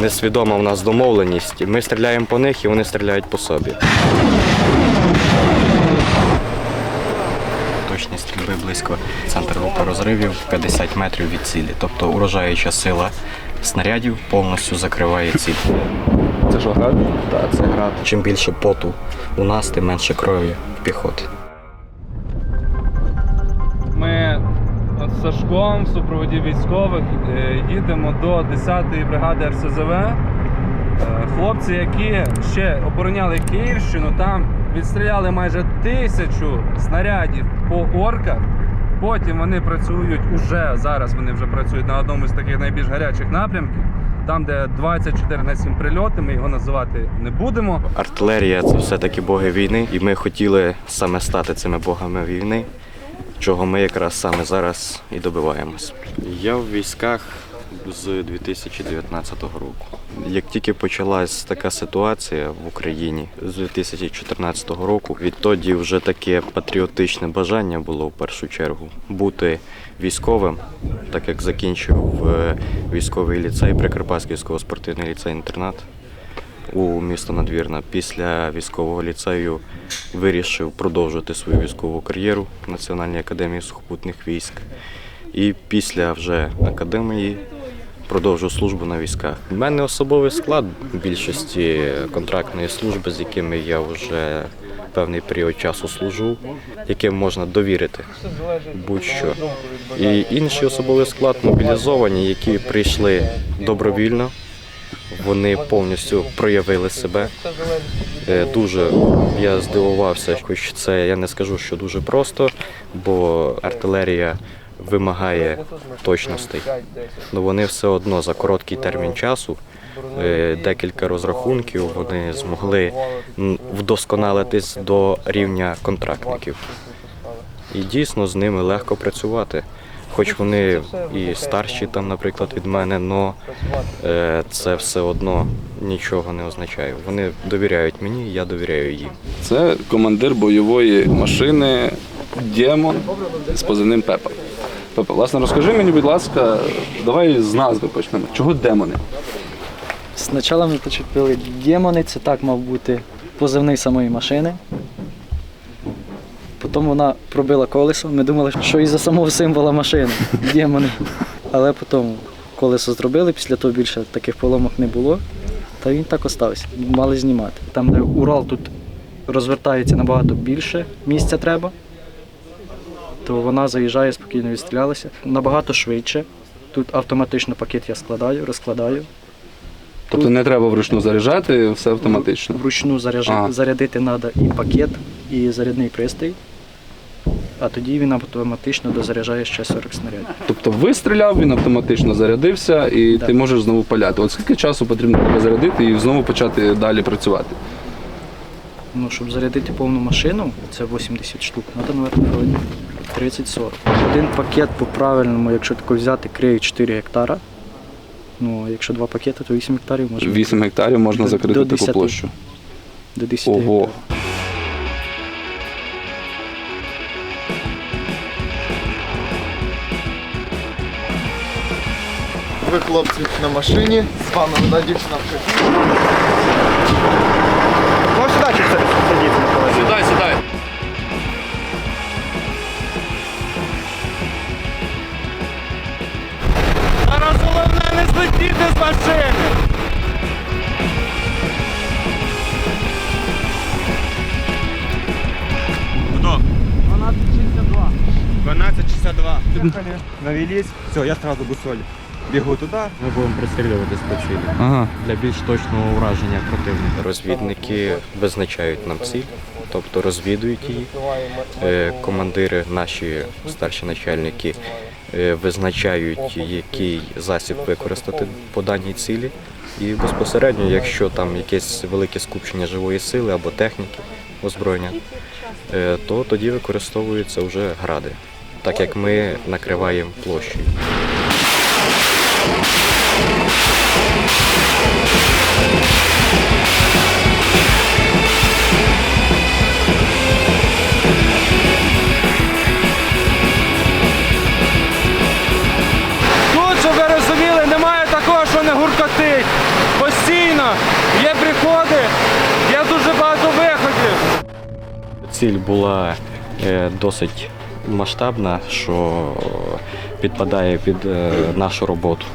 несвідома в нас домовленість. Ми стріляємо по них і вони стріляють по собі. Точність стрільби близько центр групи розривів 50 метрів від цілі. Тобто урожаюча сила снарядів повністю закриває ціль. Це що град? Так, це град. Чим більше поту у нас, тим менше крові в піхоти. Сашком в супроводі військових е, їдемо до 10-ї бригади РСЗВ. Е, Хлопці, які ще обороняли Київщину, там відстріляли майже тисячу снарядів по орках. Потім вони працюють уже зараз. Вони вже працюють на одному з таких найбільш гарячих напрямків, там, де 24 на 7 прильоти. Ми його називати не будемо. Артилерія це все-таки боги війни, і ми хотіли саме стати цими богами війни, чого ми якраз саме зараз і добиваємось. Я в військах з 2019 року. Як тільки почалась така ситуація в Україні з 2014 року, відтоді вже таке патріотичне бажання було в першу чергу бути військовим, так як закінчив е, військовий ліцей, Прикарпатський військово-спортивний ліцей-інтернат у місто Надвірна. Після військового ліцею вирішив продовжити свою військову кар'єру в Національній академії сухопутних військ. І після вже академії продовжу службу на військах. У мене особовий склад більшості контрактної служби, з якими я вже певний період часу служу, яким можна довірити будь-що. І інший особовий склад мобілізовані, які прийшли добровільно. Вони повністю проявили себе. Е, Дуже я здивувався, хоч це я не скажу, що дуже просто, бо артилерія вимагає точностей. але вони все одно за короткий термін часу, е, декілька розрахунків, вони змогли вдосконалитись до рівня контрактників. І дійсно з ними легко працювати. Хоч вони і старші там, наприклад, від мене, але це все одно нічого не означає. Вони довіряють мені, я довіряю їм. Це командир бойової машини Демон з позивним Пепа. Пепа, власне, розкажи мені, будь ласка, давай з назви почнемо. Чого демони? Спочатку ми почепили демони, це так мав бути позивний самої машини. Потім вона пробила колесо. Ми думали, що із-за самого символа машини демони. Але потім колесо зробили, після того більше таких поломок не було. Та він так остався. Мали знімати. Там, де Урал тут розвертається набагато більше місця треба, то вона заїжджає, спокійно відстрілялася. Набагато швидше. Тут автоматично пакет я складаю, розкладаю. Тобто не треба вручну заряджати, все автоматично. Вручну заряж... Ага. зарядити треба і пакет, і зарядний пристрій, а тоді він автоматично дозаряджає ще 40 снарядів. Тобто вистріляв, він автоматично зарядився і Так. ти можеш знову паляти. От скільки часу потрібно тебе зарядити і знову почати далі працювати? Ну, щоб зарядити повну машину, це 80 штук, треба, мабуть, хвилин 30-40. Один пакет по-правильному, якщо тако взяти, криє 4 гектара. Ну, якщо два пакети, то 8 гектарів може 8 гектарів можна закрити до таку 10. площу. до 10 Ого. гектарів. Ви хлопці на машині, з вами одна дівчина в кабіні. Ну сюди чи це сидіти на Сідай, сідай. Зараз головне не злетіти з машини. Кто? 1262. 1262. Навелись. Все, я сразу бусоль. Бегу туда. Ми будемо пристрілюватись по цілі Ага. для більш точного ураження противника. Розвідники визначають нам ціль, тобто розвідують її. Е, Командири, наші старші начальники е, визначають, який засіб використати по даній цілі. І безпосередньо, якщо там якесь велике скупчення живої сили або техніки озброєння, е, то тоді використовуються вже гради, так як ми накриваємо площею. Ціль була е, досить масштабна, що підпадає під е, нашу роботу.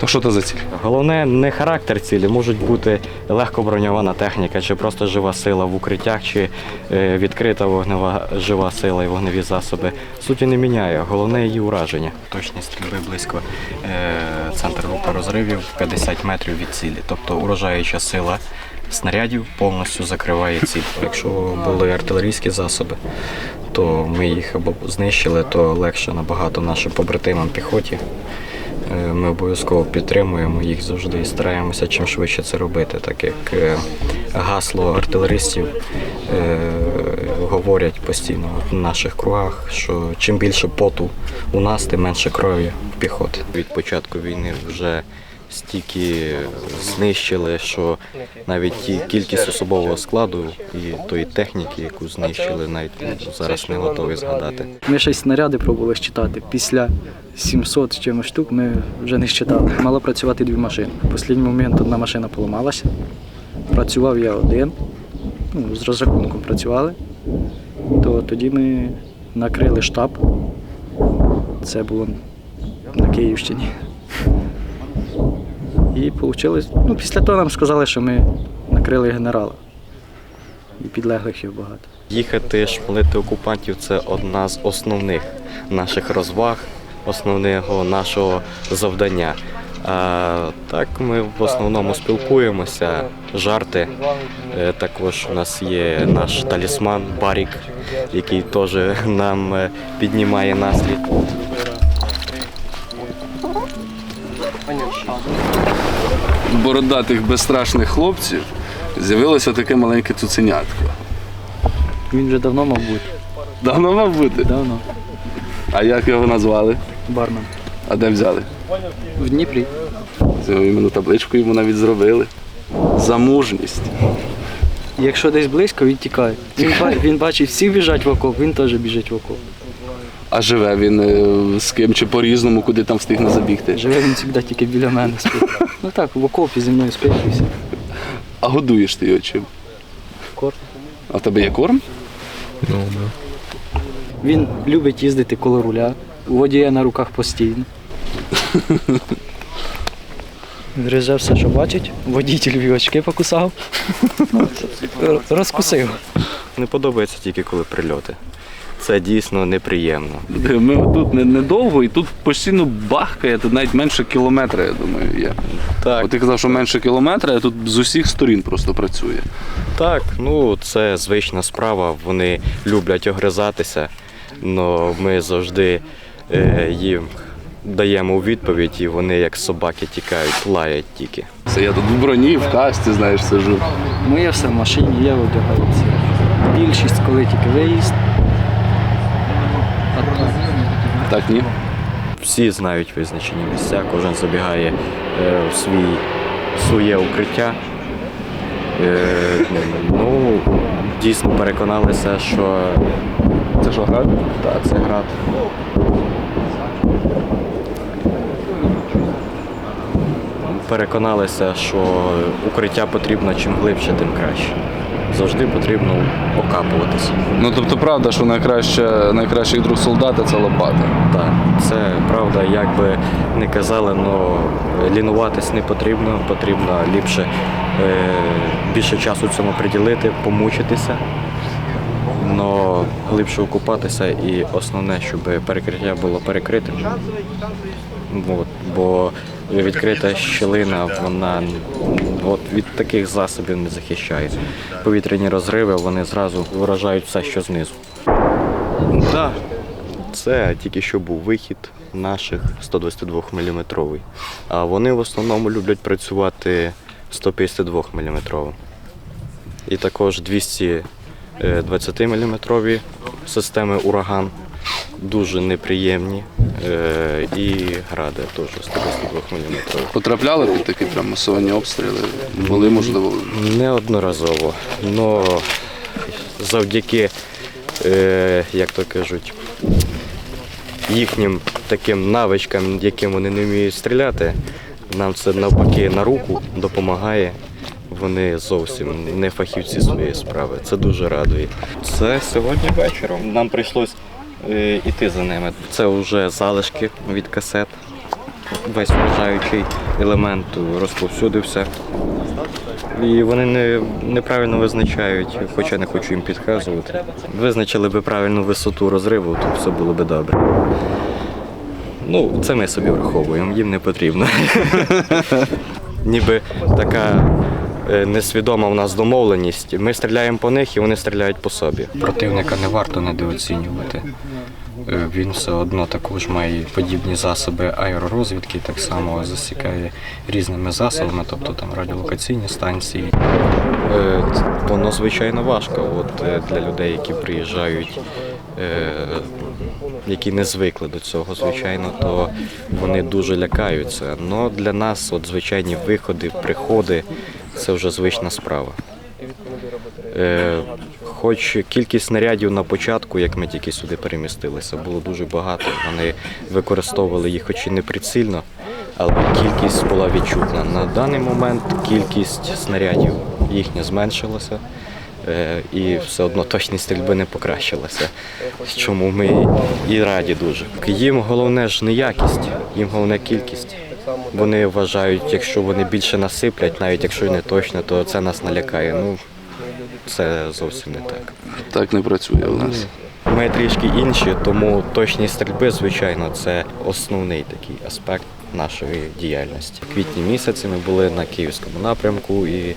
То що це за ціль? Головне не характер цілі, можуть бути легко броньована техніка, чи просто жива сила в укриттях, чи е, відкрита вогнева жива сила і вогневі засоби. Суті не міняє. Головне її ураження. Точність стрільби близько е, центр групи розривів 50 метрів від цілі. Тобто уражаюча сила снарядів повністю закриває ціль. Якщо були артилерійські засоби, то ми їх або знищили, то легше набагато нашим побратимам піхоті. Е, Ми обов'язково підтримуємо їх завжди і стараємося чим швидше це робити, так як е, гасло артилеристів е, говорять постійно в наших кругах, що чим більше поту у нас, тим менше крові в піхоти. Від початку війни вже стільки знищили, що навіть ті кількість особового складу і тої техніки, яку знищили, навіть зараз не готові згадати. Ми ще снаряди пробували щитати. Після 700 з чимось штук ми вже не щитали. Мало працювати дві машини. В останній момент одна машина поламалася. Працював я один. Ну, з розрахунком працювали. То тоді ми накрили штаб. Це було на Київщині. І вийшло. Ну, після того нам сказали, що ми накрили генерала. І підлеглих його багато. Їхати шпалити окупантів це одна з основних наших розваг, основного нашого завдання. А так ми в основному спілкуємося, жарти. Е, Також у нас є наш талісман Барік, який теж нам е, піднімає настрій. Бородатих безстрашних хлопців з'явилося таке маленьке цуценятко. Він вже давно, мав бути. Давно мав бути. Давно. А як його назвали? Бармен. А де взяли? В Дніпрі. Цю іменно табличку йому навіть зробили. За мужність. Якщо десь близько, він тікає. Він, він бачить, всі біжать в окоп, він теж біжить в окоп. А живе він е, з ким чи по-різному, куди там встигне забігти. Живе він завжди тільки біля мене спить. Ну так, в окопі зі мною спить. А годуєш ти його чим? Корм. А в тебе є корм? Він любить їздити коло руля, водія на руках постійно. Гризе все, що бачить, водітель очки покусав, розкусив. Не подобається тільки коли прильоти. Це дійсно неприємно. Ми тут не- недовго і тут постійно бахкає, тут навіть менше кілометра, я думаю, є. Так, От ти казав, що менше кілометра, а тут з усіх сторін просто працює. Так, ну це звична справа. Вони люблять огризатися, але ми завжди е, їм даємо відповідь, і вони як собаки тікають, лаять тільки. Це я тут в броні, в касті, знаєш, сижу. Моє все в машині, я одягаюся. Більшість, коли тільки виїзд. Так, ні? Всі знають визначені місця, кожен забігає е, в свій, своє укриття. Е, ну, дійсно переконалися, що Це що, град? так, це град. Переконалися, що укриття потрібно чим глибше, тим краще. Завжди потрібно окапуватися. Ну тобто правда, що найкраще, найкращий друг солдата це лопата. Так, це правда, як би не казали, але лінуватись не потрібно, потрібно ліпше е, більше часу цьому приділити, помучитися, але глибше окупатися і основне, щоб перекриття було перекритим. Бо відкрита щілина, вона от, від таких засобів не захищає. Повітряні розриви вони зразу вражають все, що знизу. Так, це тільки що був вихід наших 122 мм. А вони в основному люблять працювати 152 мм. І також 220 мм системи ураган дуже неприємні. Е, І гради теж 122 мм. Потрапляли під такі прям масовані обстріли? Були, можливо. Неодноразово. Но завдяки, е, як то кажуть, їхнім таким навичкам, яким вони не вміють стріляти, нам це навпаки на руку допомагає. Вони зовсім не фахівці своєї справи. Це дуже радує. Це сьогодні вечором. Нам прийшлось іти за ними. Це вже залишки від касет. Весь вражаючий елемент розповсюдився. І вони не, неправильно визначають, хоча не хочу їм підказувати. Визначили би правильну висоту розриву, то все було би добре. Ну, це ми собі враховуємо, їм не потрібно. Ніби така е, несвідома в нас домовленість. Ми стріляємо по них і вони стріляють по собі. Противника не варто недооцінювати. Е, Він все одно також має подібні засоби аеророзвідки, так само засікає різними засобами, тобто там радіолокаційні станції. Е, Воно звичайно важко от, е, для людей, які приїжджають, які не звикли до цього, звичайно, то вони дуже лякаються. Але для нас от, звичайні виходи, приходи це вже звична справа. Хоч кількість снарядів на початку, як ми тільки сюди перемістилися, було дуже багато. Вони використовували їх хоч і не прицільно, але кількість була відчутна. На даний момент кількість снарядів їхня зменшилася. е, І все одно точність стрільби не покращилася. Чому ми і раді дуже. Їм головне ж не якість, їм головне кількість. Вони вважають, якщо вони більше насиплять, навіть якщо не точно, то це нас налякає. Ну це зовсім не так. Так не працює у нас. Ми трішки інші, тому точність стрільби, звичайно, це основний такий аспект нашої діяльності. В квітні місяці ми були на київському напрямку і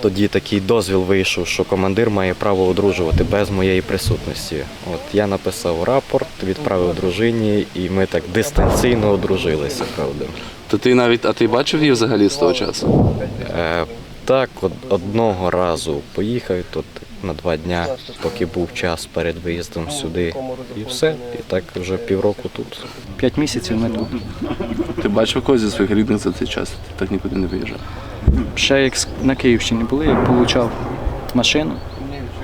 тоді такий дозвіл вийшов, що командир має право одружувати без моєї присутності. От я написав рапорт, відправив дружині, і ми так дистанційно одружилися, правда. То ти навіть, а ти бачив її взагалі з того часу? Е, так, од- одного разу поїхав тут на два дня, поки був час перед виїздом сюди. І все. І так вже півроку тут. П'ять місяців ми тут. Ти бачив когось зі своїх рідних за цей час? Ти так нікуди не виїжджав. Ще як на Київщині були, як получав машину,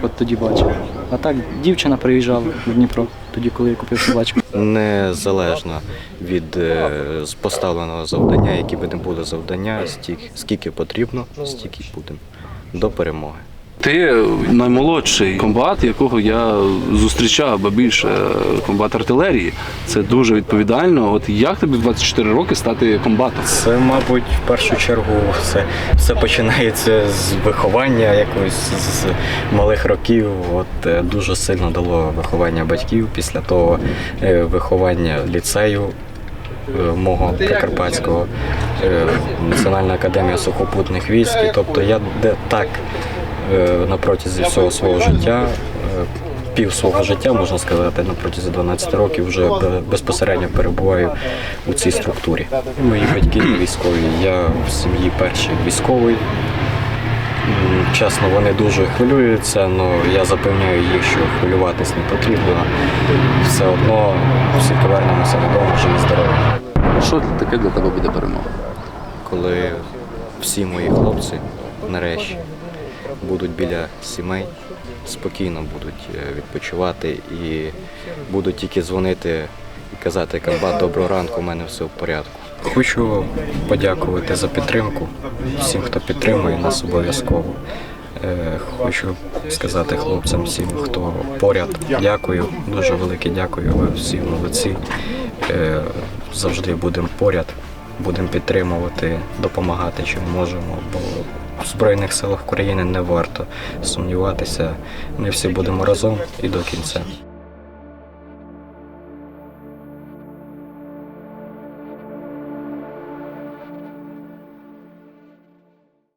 от тоді бачив. А так дівчина приїжджала в Дніпро, тоді, коли я купив собачку. Незалежно від е, поставленого завдання, які би не були завдання, стільки, скільки потрібно, стільки будемо до перемоги. Ти наймолодший комбат, якого я зустрічав, ба більше комбат артилерії. Це дуже відповідально. От як тобі 24 роки стати комбатом? Це, мабуть, в першу чергу все, все починається з виховання якось з малих років. От е, дуже сильно дало виховання батьків. Після того е, виховання ліцею. е, Мого прикарпатського е, Національна академія сухопутних військ. Тобто я де так е, на протязі всього свого життя, е, пів свого життя, можна сказати, на протязі 12 років вже безпосередньо перебуваю у цій структурі. Мої батьки військові, я в сім'ї перший військовий. Чесно, вони дуже хвилюються, але я запевняю їх, що хвилюватись не потрібно. Все одно всі повернемося додому живі здорові. Що таке для тебе буде перемога? Коли всі мої хлопці нарешті будуть біля сімей, спокійно будуть е, відпочивати і будуть тільки дзвонити і казати, комбат, доброго ранку, у мене все в порядку. Хочу подякувати за підтримку всім, хто підтримує нас обов'язково. Е, Хочу сказати хлопцям всім, хто поряд. Дякую, дуже велике дякую. Ви всі молодці. Е, Завжди будемо поряд, будемо підтримувати, допомагати чим можемо. Бо в Збройних силах України не варто сумніватися. Ми всі будемо разом і до кінця.